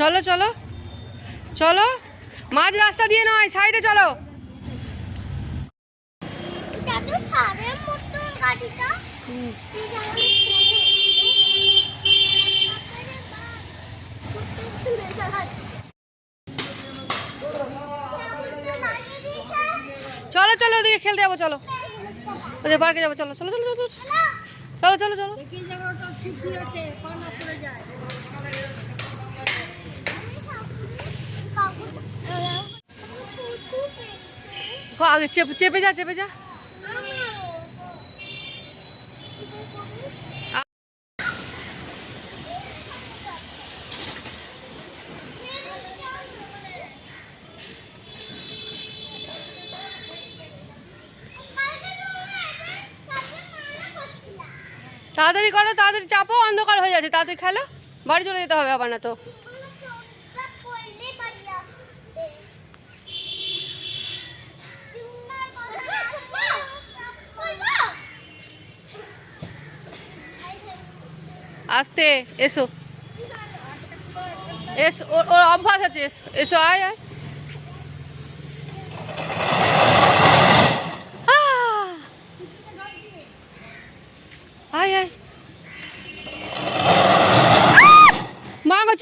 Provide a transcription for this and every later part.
চলো চলো। চলো। মাঝ রাস্তা দিয়ে নয় সাইডে চলো। চলো চলো ওদিকে খেলতে যাব চলো। ওদের পার্কে যাব চলো চলো চলো চলো চলো। চলো চলো চলো ও, আগে চেপে চেপে যা চেপে যা। তাড়াতাড়ি করো, তাড়াতাড়ি চাপো, অন্ধকার হয়ে যাচ্ছে। তাড়াতাড়ি খেলো। বাড়ি চলে যেতে হবে আবার না তো। আস্তে, এসো। এসো, ওর অভ্যাস আছে, এসো এসো, আয় আয়! আয় আয়।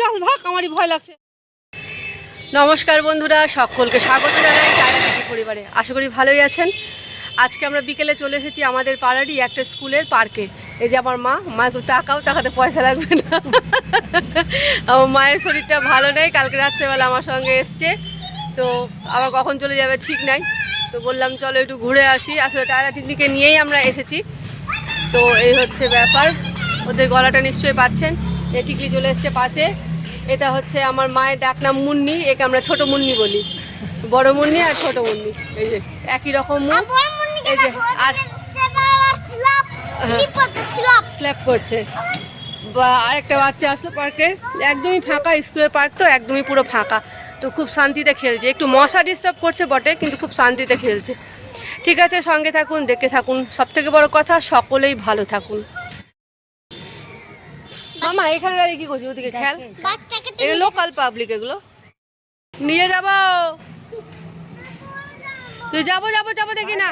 চল আমারই ভয় লাগছে। নমস্কার বন্ধুরা, সকলকে স্বাগত জানাই চায়না পরিবারে। আশা করি ভালোই আছেন। আজকে আমরা বিকেলে চলে এসেছি আমাদের পাড়ারই একটা স্কুলের পার্কে। এই যে আমার মা মা একটু তাকাও তাকাতে পয়সা লাগবে না। আমার মায়ের শরীরটা ভালো নেই কালকে রাত্রেবেলা আমার সঙ্গে এসছে। তো আবার কখন চলে যাবে ঠিক নাই। তো বললাম চলো একটু ঘুরে আসি। আসলে টায়রা টিকনিকে নিয়েই আমরা এসেছি। তো এই হচ্ছে ব্যাপার। ওদের গলাটা নিশ্চয়ই পাচ্ছেন। এই টিকলি চলে এসছে পাশে। এটা হচ্ছে আমার মায়ের ডাক নাম মুন্নি একে আমরা ছোট মুন্নি বলি। বড় মুন্নি আর ছোট মুন্নি। এই যে একই রকম মুখ। এই যে আর স্ল্যাপ করছে। বা আরেকটা বাচ্চা আসলো পার্কে একদমই ফাঁকা স্কুলের পার্ক তো একদমই পুরো ফাঁকা। তো খুব শান্তিতে খেলছে। একটু মশা ডিস্টার্ব করছে বটে কিন্তু খুব শান্তিতে খেলছে। ঠিক আছে সঙ্গে থাকুন দেখতে থাকুন। সব থেকে বড় কথা সকলেই ভালো থাকুন। মামা এখানে দাঁড়িয়ে কি করছি ওদিকে? খেয়াল এগুলো লোকাল পাবলিক এগুলো। নিয়ে যাব। তুই যাব যাব যাব দেখি না।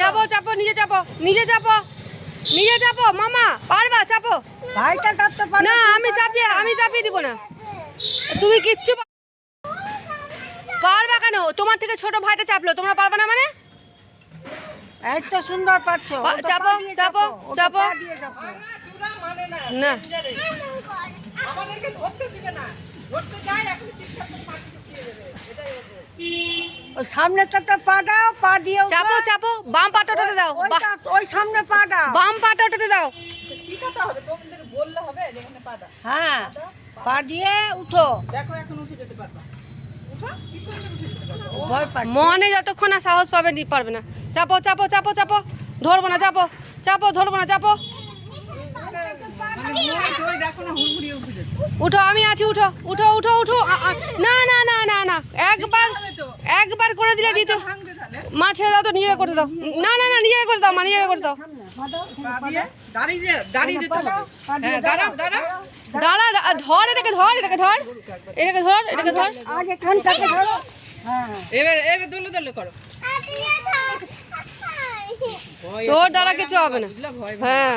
চাপো চাপো নিজে চাপো নিজে চাপো নিজে চাপো মামা পারবা চাপো ভাইটা চাপতে পারে না আমি চাপিয়ে আমি চাপিয়ে দিব না। তুমি কিচ্ছু পারবা কেন? তোমার থেকে ছোট ভাইটা চাপলো তোমরা পারবা না মানে? তো সুন্দর পাচ্ছো। চাপো, চাপো, চাপো। না আমাদেরকে ধরতে দিবে ধরতে ওই পা দাও পা দিয়ে চাপো চাপো বাম দাও। ওই সামনে পা দাও। বাম দাও। শিখাতে হবে তোমাদের বললে হবে যেখানে পাদা হ্যাঁ পা দিয়ে উঠো। দেখো এখন যেতে পারবা। মনে যতক্ষণ না সাহস পাবে নি পারবে না। চাপো চাপো চাপো চাপো। ধরবো না চাপো। চাপো ধরবো না চাপো মানে মনে টই দেখো না হুড়মুড়িয়ে উঠে যেতে উঠো আমি আছি উঠো উঠো উঠো উঠো না না না না না একবার একবার করে দিলে দিত। ভাঙবে তাহলে। মা ছেড়ে দাও তো নিজে করে দাও। না না না নিজে করে দাও মা নিজে করে দাও। হ্যাঁ দাঁড়া ধর এটাকে ধর এটাকে ধর এটাকে ধর এটাকে ধর। হ্যাঁ। এবার এবার দোলে দোলে করো। তোর দ্বারা কিছু হবে না। হ্যাঁ?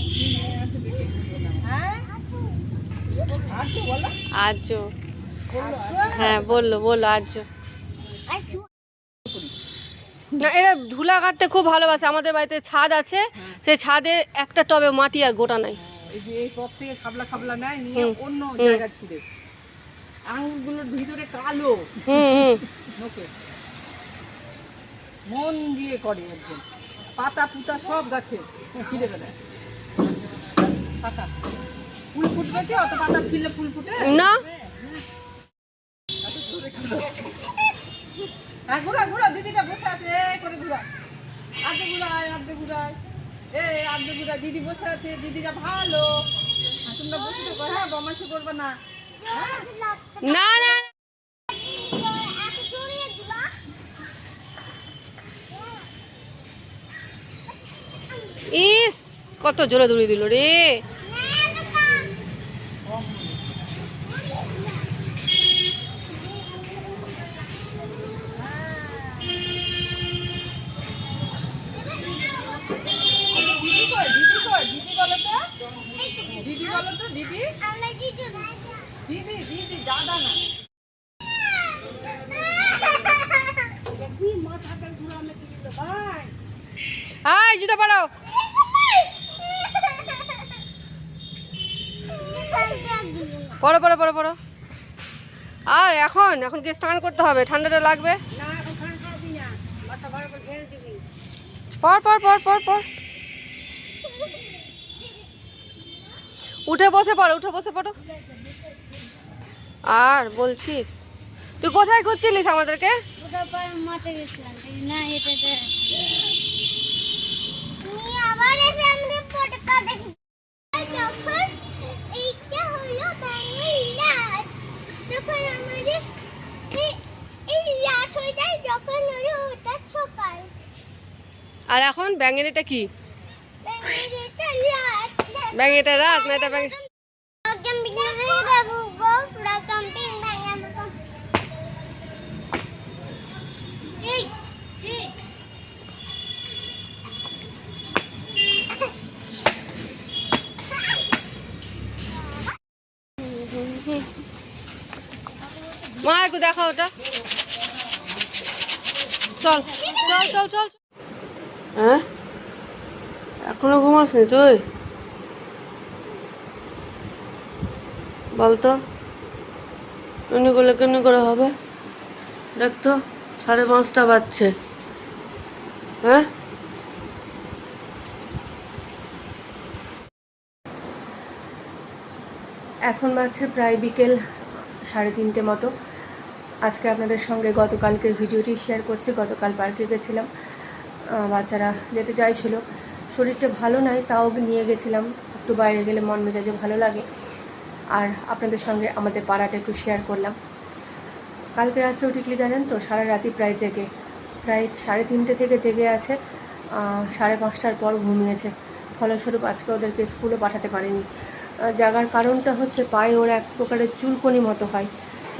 আর্য। হ্যাঁ বলল বলল আর্য। না এরা ধুলা কাটতে খুব ভালোবাসে। আমাদের বাড়িতে ছাদ আছে। সেই ছাদে একটা টবে মাটি আর গোটা নাই। এই যে এই পথ থেকে খাবলা খাবলা নেয় নিয়ে অন্য হুম। জায়গায় ছুড়ে। আঙুলগুলোর ভিতরে কালো। হুম হুম। নোকে মন দিয়ে করে একদম। পাতা পুতা সব গাছে ছিঁড়ে বেড়ায় পাতা। ফুল ফুটবে কি? অত পাতা ছিলে ফুল ফুটে? না। হ্যাঁ। ঘুরা ঘুরা দিদিটা বসে আছে। করে ঘুরা। আর্ধে ঘুরায় আর্ধে ঘুরায়। এ আর্ধে ঘুরা দিদি বসে আছে। দিদিটা ভালো। তোমরা বসে হ্যাঁ বমাসি করবে না। না না কত জোরে দৌড়ে দিল রে? দিদি কই দিদি কই দিদি বলো তো দিদি বলো তো দিদি আমরা জিজু দিদি দিদি দাদা না আয় জুতো পাড়াও পড়ো পড়ো পড়ো পড়ো। আর এখন এখন কি স্নান করতে হবে। ঠান্ডাটা লাগবে? পর পর পর পর পর উঠে বসে পড়ো উঠে বসে পড়ো। আর বলছিস তুই কোথায় খুঁজছিলিস আমাদেরকে? আবার এসে আমাদের পটকা দেখি তখন আমাদের এই- রাত হয়ে যায় যখন ওটা সকাল। আর এখন ব্যাঙের এটা কি ব্যাঙের এটা রাত না এটা ব্যাঙ Camping দেখা ওটা। চল চল চল চল। হ্যাঁ? এখনও ঘুমাসনি তুই? বলতো এমনি করলে কেমনি করে হবে? দেখ তো, সাড়ে পাঁচটা বাজছে। হ্যাঁ? এখন বাজছে প্রায় বিকেল সাড়ে তিনটে মতো। আজকে আপনাদের সঙ্গে গতকালকের ভিডিওটি শেয়ার করছি। গতকাল পার্কে গেছিলাম। বাচ্চারা যেতে চাইছিল। শরীরটা ভালো নয় তাও নিয়ে গেছিলাম। একটু বাইরে গেলে মন মেজাজে ভালো লাগে। আর আপনাদের সঙ্গে আমাদের পাড়াটা একটু শেয়ার করলাম। কালকে রাত্রেও ঠিকলি জানেন তো, সারা রাতি প্রায় জেগে। প্রায় সাড়ে তিনটে থেকে জেগে আছে। সাড়ে পাঁচটার পর ঘুমিয়েছে। ফলস্বরূপ আজকে ওদেরকে স্কুলে পাঠাতে পারিনি। জাগার কারণটা হচ্ছে পায়ে ওর এক প্রকারের চুলকনি মতো হয়।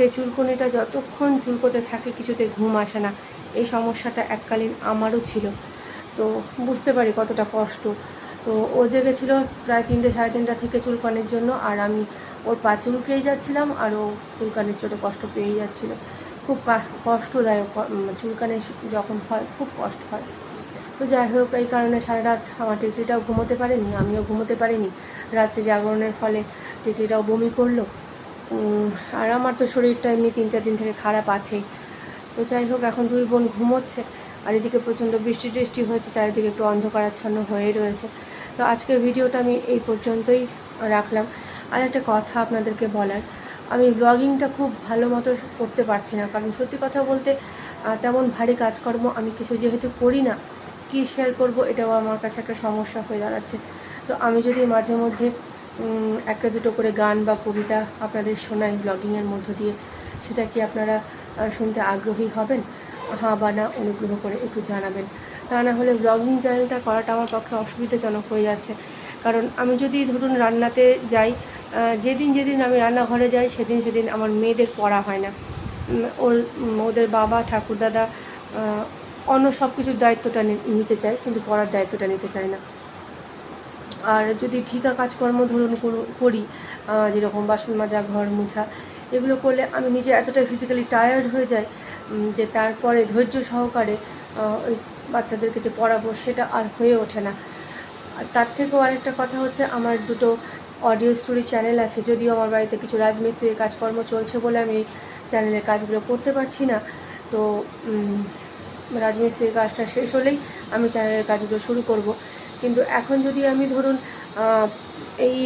সেই চুলকনিটা যতক্ষণ চুলকোতে থাকে কিছুতে ঘুম আসে না। এই সমস্যাটা এককালীন আমারও ছিল। তো বুঝতে পারি কতটা কষ্ট। তো ও জেগেছিল প্রায় তিনটে, সাড়ে তিনটা থেকে চুলকানির জন্য আর আমি ওর পা চুলকেই যাচ্ছিলাম আর ও চুলকানির চোটে কষ্ট পেয়েই যাচ্ছিল। খুব কষ্টদায়ক চুলকানি যখন হয় খুব কষ্ট হয়। তো যাই হোক, এই কারণে সারা রাত আমার টিকটিটাও ঘুমোতে পারেনি, আমিও ঘুমোতে পারিনি। রাত্রে জাগরণের ফলে টিকটিটাও বমি করল। আর আমার তো শরীরটা এমনি তিন চার দিন থেকে খারাপ আছেই তো যাই হোক, এখন দুই বোন ঘুমোচ্ছে, আর এদিকে প্রচণ্ড বৃষ্টি টিষ্টি হয়েছে, চারিদিকে একটু অন্ধকারাচ্ছন্ন হয়েই রয়েছে। তো আজকের ভিডিওটা আমি এই পর্যন্তই রাখলাম। আর একটা কথা আপনাদেরকে বলার, আমি ব্লগিংটা খুব ভালো মতো করতে পারছি না, কারণ সত্যি কথা বলতে তেমন ভারী কাজকর্ম আমি কিছু যেহেতু করি না, কী শেয়ার করব এটাও আমার কাছে একটা সমস্যা হয়ে দাঁড়াচ্ছে। তো আমি যদি মাঝে মধ্যে একটা দুটো করে গান বা কবিতা আপনাদের শোনাই ব্লগিংয়ের মধ্য দিয়ে। সেটা কি আপনারা শুনতে আগ্রহী হবেন? হ্যাঁ বা না, অনুগ্রহ করে একটু জানাবেন। তা না হলে ব্লগিং চ্যানেলটা করাটা আমার পক্ষে অসুবিধাজনক হয়ে যাচ্ছে। কারণ আমি যদি ধরুন রান্নাতে যাই যেদিন যেদিন আমি রান্নাঘরে যাই, সেদিন সেদিন আমার মেয়েদের পড়া হয় না। ওর ওদের বাবা, ঠাকুরদাদা অন্য সব কিছুর দায়িত্বটা নিতে চায়, কিন্তু পড়ার দায়িত্বটা নিতে চায় না। আর যদি ঠিকা কাজকর্ম ধরুন করু- যেরকম বাসন মাজা, ঘর মোছা, এগুলো করলে আমি নিজে এতটাই ফিজিক্যালি টায়ার্ড হয়ে যাই যে তারপরে ধৈর্য সহকারে ওই বাচ্চাদেরকে যে পড়াবো সেটা আর হয়ে ওঠে না। আর তার থেকেও আরেকটা কথা হচ্ছে আমার দুটো অডিও স্টোরি চ্যানেল আছে, যদিও আমার বাড়িতে কিছু রাজমিস্ত্রির কাজকর্ম চলছে বলে আমি এই চ্যানেলের কাজগুলো করতে পারছি না। তো রাজমিস্ত্রির কাজটা শেষ হলেই আমি চ্যানেলের কাজগুলো শুরু করব। কিন্তু এখন যদি আমি ধরুন এই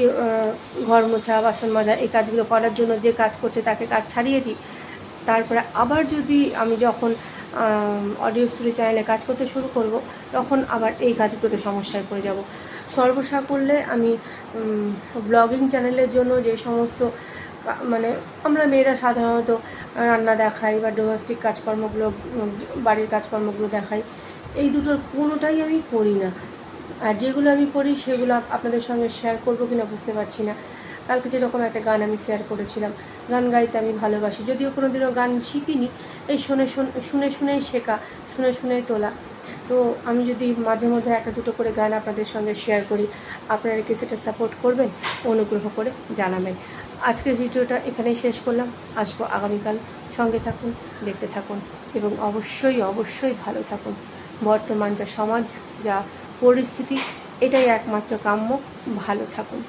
ঘর মোছা, বাসন মাজা এই কাজগুলো করার জন্য যে কাজ করছে তাকে কাজ ছাড়িয়ে দিই, তারপরে আবার যদি আমি যখন অডিও স্টুডিও চ্যানেলে কাজ করতে শুরু করব, তখন আবার এই কাজগুলোতে সমস্যায় পড়ে যাব। সর্বসাকুল্যে আমি ব্লগিং চ্যানেলের জন্য যে সমস্ত মানে আমরা মেয়েরা সাধারণত রান্না দেখাই বা ডোমেস্টিক কাজকর্মগুলো, বাড়ির কাজকর্মগুলো দেখাই, এই দুটোর কোনোটাই আমি করি না। আর যেগুলো আমি করি, সেগুলো আপনাদের সঙ্গে শেয়ার করব কিনা বুঝতে পারছি না। কালকে যেরকম একটা গান আমি শেয়ার করেছিলাম, গান গাইতে আমি ভালোবাসি। যদিও কোনো দিনও গান শিখিনি, এই শুনে শুন- শুনে শুনেই শেখা, শুনে শুনেই তোলা। তো আমি যদি মাঝে মধ্যে একটা দুটো করে গান আপনাদের সঙ্গে শেয়ার করি, আপনারা কি সেটা সাপোর্ট করবেন? অনুগ্রহ করে জানাবেন। আজকের ভিডিওটা এখানেই শেষ করলাম। আসব আগামীকাল। সঙ্গে থাকুন, দেখতে থাকুন, এবং অবশ্যই অবশ্যই ভালো থাকুন। বর্তমান যা সমাজ, যা পরিস্থিতি এটাই একমাত্র কাম্য। ভালো থাকুন।